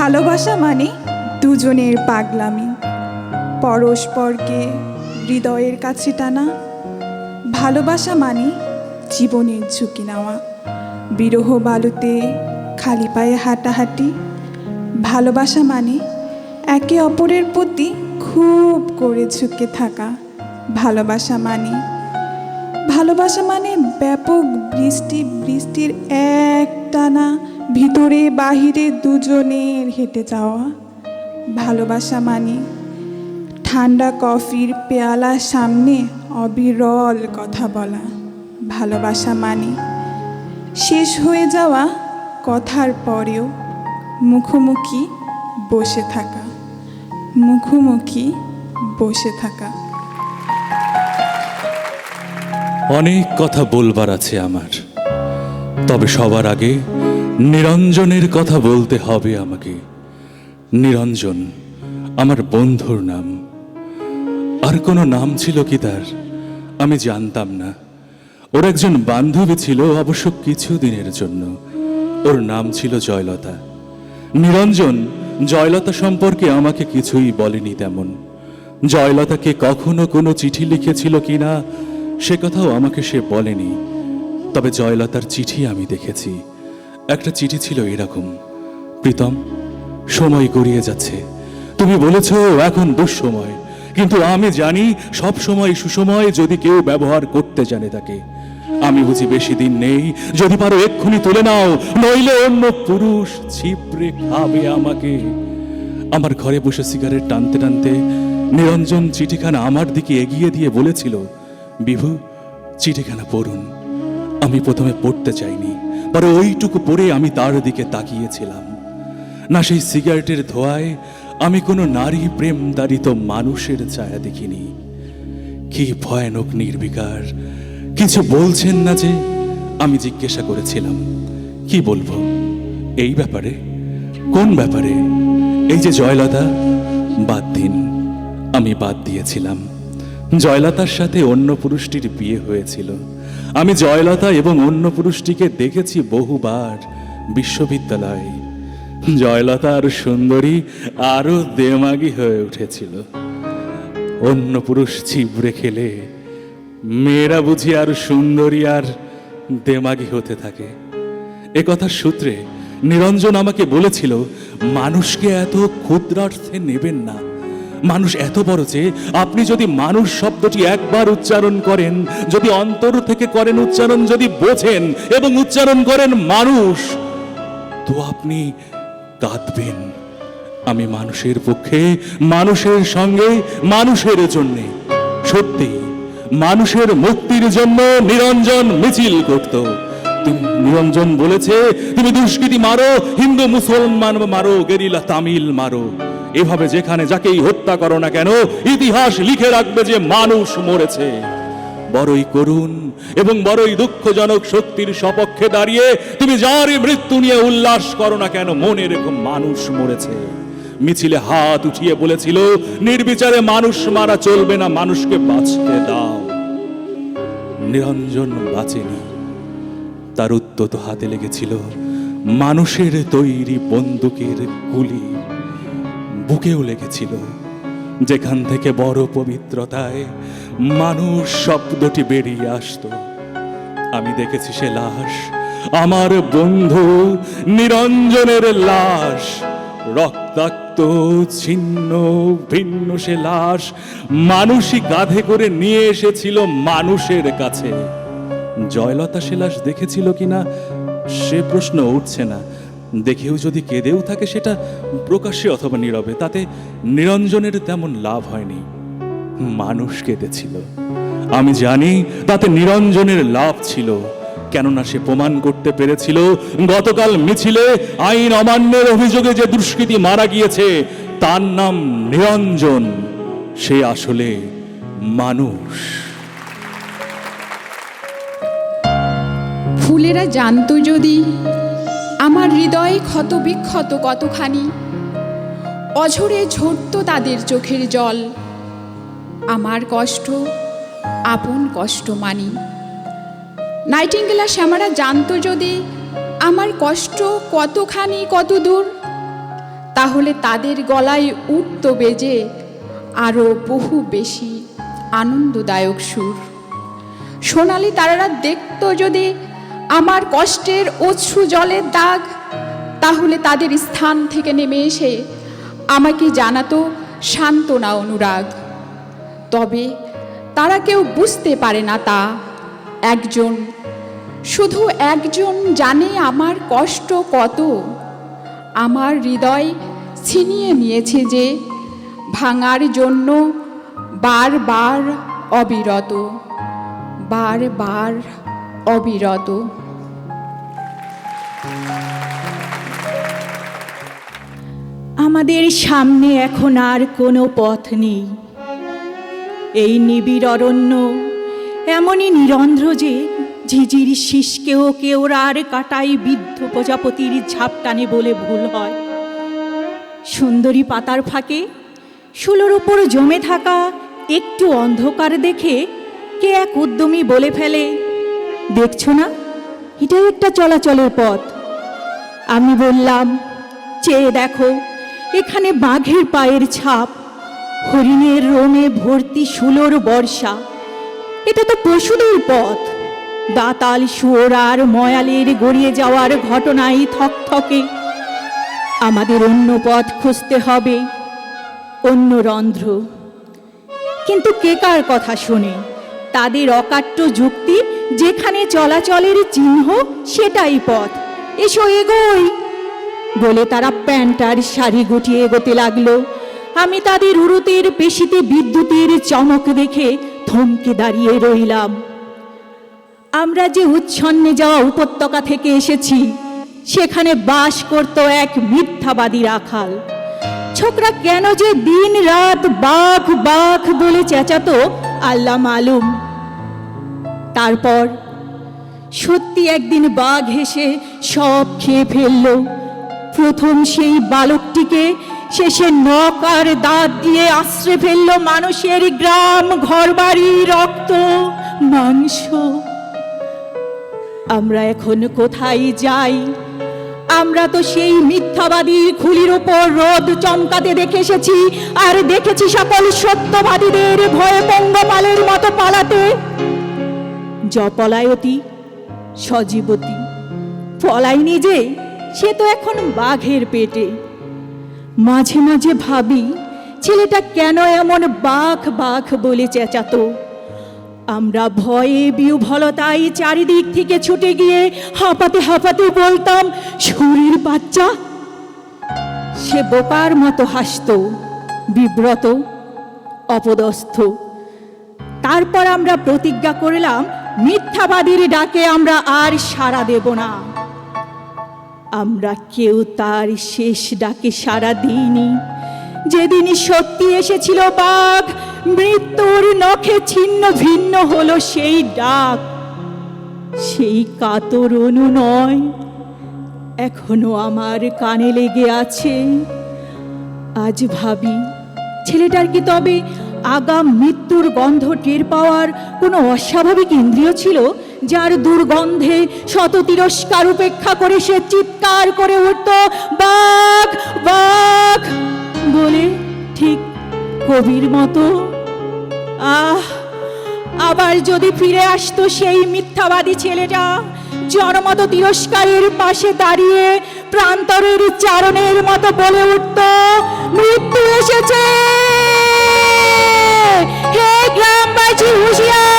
ভালোবাসা মানে দুজনের পাগলামি। পরস্পরকে হৃদয়ের কাছে টানা। ভালোবাসা মানে জীবনের ঝুঁকি নেওয়া। বিরহ বালুতে খালি পায়ে হাঁটাহাঁটি। ভালোবাসা মানে একে অপরের প্রতি খুব করে ঝুঁকে থাকা। ভালোবাসা মানে ভালোবাসা মানে ব্যাপক বৃষ্টি বৃষ্টির এক টানা ভিতরে বাহিরে দুজনের হেঁটে যাওয়া, ভালোবাসা মানে ঠান্ডা কফির পেয়ালা সামনে অবিরল কথা বলা, ভালোবাসা মানে। শেষ হয়ে যাওয়া কথার পরেও মুখোমুখি বসে থাকা, মুখোমুখি বসে থাকা। অনেক কথা বলবার আছে আমার, তবে সবার আগে নিরঞ্জনের কথা বলতে হবে আমাকে। নিরঞ্জন, আমার বন্ধুর নাম। আর কোনো নাম ছিল কি তার? আমি জানতাম না। ওর একজন বান্ধবী ছিল অবশ্য কিছু দিনের জন্য। ওর নাম ছিল জয়লতা। নিরঞ্জন, জয়লতা সম্পর্কে আমাকে কিছুই বলেনি তেমন। জয়লতাকে কখনো কোনো চিঠি লিখেছিল কিনা সে কথাও আমাকে সে বলেনি। তবে জয়লতার চিঠি আমি দেখেছি। একটা চিঠি ছিল এরকম, প্রীতম, সময় গড়িয়ে যাচ্ছে। তুমি বলেছ, এখন দুঃসময়। কিন্তু আমি জানি, সব সময় সুসময় যদি কেউ ব্যবহার করতে জানে তাকে। আমি বুঝি বেশি দিন নেই, যদি পারো এক্ষুনি তুলে নাও, নইলে অন্য পুরুষ ছিপড়ে খাবে আমাকে। আমার ঘরে বসে সিগারেট টানতে টানতে নিরঞ্জন চিঠিখানা আমার দিকে এগিয়ে দিয়ে বলেছিল, বিভু, চিঠিখানা পড়ুন। আমি প্রথমে পড়তে চাইনি। পরে ওইটুকু পরে আমি তার দিকে তাকিয়েছিলাম। না সেই সিগারেটের ধোঁয়ায় আমি কোনো নারী প্রেম দারিত মানুষের ছায়া দেখিনি। কি ভয়ানক নির্বিকার। কিছু বলছেন না যে আমি জিজ্ঞাসা করেছিলাম। কি বলব? এই ব্যাপারে? কোন ব্যাপারে? এই যে জয়লতা, বাদ দিন। আমি বাদ দিয়েছিলাম। জয়লতার সাথে অন্য পুরুষটির বিয়ে হয়েছিল। আমি জয়লতা এবং অন্য পুরুষটিকে দেখেছি বহুবার বিশ্ববিদ্যালয়ে। জয়লতা আর সুন্দরী আরও দেমাগি হয়ে উঠেছিল। অন্য পুরুষ ছিবড়ে খেলে মেয়েরা বুঝি আর সুন্দরী আর দেমাগি হতে থাকে। এ কথার সূত্রে নিরঞ্জন আমাকে বলেছিল, মানুষকে এত ক্ষুদ্রার্থে নেবেন না। মানুষ এত বড় যে আপনি যদি মানুষ শব্দটি একবার উচ্চারণ করেন, যদি অন্তর থেকে করেন উচ্চারণ, যদি বোঝেন এবং উচ্চারণ করেন মানুষ, তো আপনি কাঁদবেন। আমি মানুষের পক্ষে, মানুষের সঙ্গে, মানুষের জন্যে। সত্যি, মানুষের মুক্তির জন্য নিরঞ্জন মিছিল করত। নিরঞ্জন বলেছে, তুমি দুষ্কৃতি মারো, হিন্দু, মুসলমান মারো, গেরিলা তামিল মারো। এভাবে যেখানে যাকেই হত্যা করো না কেন, ইতিহাস লিখে রাখবে যে মানুষ মরেছে। বড়ই করুণ এবং বড়ই দুঃখজনক শক্তির সপক্ষে দাঁড়িয়ে তুমি যারই মৃত্যু নিয়ে উল্লাস করো না কেন, মনে রেখো মানুষ মরেছে। মিছিলে হাত উঠিয়ে বলেছিল, নির্বিচারে মানুষ মারা চলবে না, মানুষকে বাঁচতে দাও। নিরঞ্জন বাঁচেনি। তার উদ্যত হাতে লেগেছিল মানুষের তৈরি বন্দুকের গুলি। বুকেও লেগেছিল। যেখান থেকে বড় পবিত্রতায় মানুষ শব্দটি বেরিয়ে আসতো। আমি দেখেছি সে লাশ, আমার বন্ধু নিরঞ্জনের লাশ, রক্তাক্ত, ছিন্ন, ভিন্ন সে লাশ মানুষই গাধে করে নিয়ে এসেছিল মানুষের কাছে। জয়লতা সে লাশ দেখেছিল কিনা, সে প্রশ্ন উঠছে না। দেখেও যদি কেঁদেও থাকে সেটা প্রকাশ্যে অথবা নীরবে, তাতে নিরঞ্জনের তেমন লাভ হয়নি। মানুষ কেঁদেছিল। আমি জানি তাতে নিরঞ্জনের লাভ ছিল, কেননা সে প্রমাণ করতে পেরেছিল, গতকাল মিছিলে আইন অমান্যের অভিযোগে যে দুষ্কৃতী মারা গিয়েছে, তার নাম নিরঞ্জন। সে আসলে মানুষ। ফুলেরা জানতো যদি আমার হৃদয়ে ক্ষত বিক্ষত কতখানি? অঝরে ঝরত তাদের চোখের জল। আমার কষ্ট, আপন কষ্ট মানি। নাইটিঙ্গেলা শ্যামারা জানতো যদি আমার কষ্ট কতখানি কত দূর তাহলে তাদের গলায় উঠত বেজে আরও বহু বেশি আনন্দদায়ক সুর। সোনালি তারারা দেখত যদি আমার কষ্টের অশ্রু জলের দাগ, তাহলে তাদের স্থান থেকে নেমে এসে আমাকে জানাতো সান্ত্বনা অনুরাগ। তবে তারা কেউ বুঝতে পারে না তা। একজন, শুধু একজন জানে আমার কষ্ট কত। আমার হৃদয় ছিনিয়ে নিয়েছে যে, ভাঙার জন্য বারবার অবিরত বারবার অবিরত। আমাদের সামনে এখন আর কোনো পথ নেই। এই নিবিড় অরণ্য এমনই নিরন্ধ্র যে ঝিঝির শীষকেও কেওড়ার কাটাই বৃদ্ধ প্রজাপতির ঝাপটানে বলে ভুল হয়। সুন্দরী পাতার ফাঁকে শুলোর ওপর জমে থাকা একটু অন্ধকার দেখে কে এক উদ্যমী বলে ফেলে, দেখছ না? এটাই একটা চলাচলের পথ। আমি বললাম, চেয়ে দেখো। এখানে বাঘের পায়ের ছাপ, হরিণের রোমে ভর্তি সুলোর বর্ষা। এটা তো পশুদের পথ। দাতাল শুয়োর আর ময়ালের গড়িয়ে যাওয়ার ঘটনাই থকথকে। আমাদের অন্য পথ খুঁজতে হবে, অন্য রন্ধ্র। কিন্তু কে কার কথা শোনে? তাদের অকাট্য যুক্তি, যেখানে চলাচলের চিহ্ন, সেটাই পথ। এসো এগোই! বলে তারা প্যান্ট আর শাড়ি গুটিয়ে এগোতে লাগল। আমি তাদের উরুতের পেশিতে বিদ্যুতের চমক দেখে থমকে দাঁড়িয়ে রইলাম। আমরা যে উচ্ছন্নে যাওয়া উপত্যকা থেকে এসেছি, সেখানে বাস করত এক মিথ্যাবাদী রাখাল। ছোকরা কেন যে দিন রাত বাঘ বাঘ বলে চেঁচাতো, আল্লাহ মালুম। তারপর সত্যি একদিন বাঘ হেসে সব খেয়ে ফেলল। প্রথম সেই বালকটিকে শেষে নখ আর দাঁত দিয়ে আশ্রে ফেলল মানুষের গ্রাম, ঘরবাড়ি, রক্ত, মাংস। আমরা এখন কোথায় যাই? আমরা তো সেই মিথ্যাবাদীর খুলির ওপর রোদ চমকাতে দেখে এসেছি, আর দেখেছি সকল সত্যবাদীদের ভয়ে পঙ্গপালের মতো পালাতে। জপলায়তী, সজীবতী পলাই নিজে সে তো এখন বাঘের পেটে। মাঝে মাঝে ভাবি, ছেলেটা কেন এমন বাঘ বাঘ বলে চেঁচাতো? আমরা ভয়ে বিউভলতায় চারিদিক থেকে ছুটে গিয়ে হাঁপাতে হাঁপাতে বলতাম শরীর বাচ্চা? সে বোকার মতো হাসত, বিব্রত, অপদস্থ। তারপর আমরা প্রতিজ্ঞা করলাম, মিথ্যাবাদীর ডাকে আমরা আর সাড়া দেব না। আমরা কেউ তার শেষ ডাকে সাড়া দিইনি। যেদিন সত্যি এসেছিল বাঘ, মৃত্যুর নখে ছিন্ন ভিন্ন হলো সেই ডাক। সেই কাতর অনু নয় এখনও আমার কানে লেগে আছে। আজ ভাবি, ছেলেটার কি তবে আগাম মৃত্যুর গন্ধ টের পাওয়ার কোনো অস্বাভাবিক ইন্দ্রিয় ছিল? যার দুর্গন্ধে শত তিরস্কার উপেক্ষা করে সে চিৎকার করে উঠত, বাঘ বাঘ! বলে ঠিক কবির মতো। আহ, আবার যদি ফিরে আসতো সেই মিথ্যাবাদী ছেলেটা, জনমত তিরস্কারের পাশে দাঁড়িয়ে প্রান্তরের চারণের মতো বলে উঠত, মৃত্যু এসেছে! হে গ্রামবাসী, হুঁশিয়ার!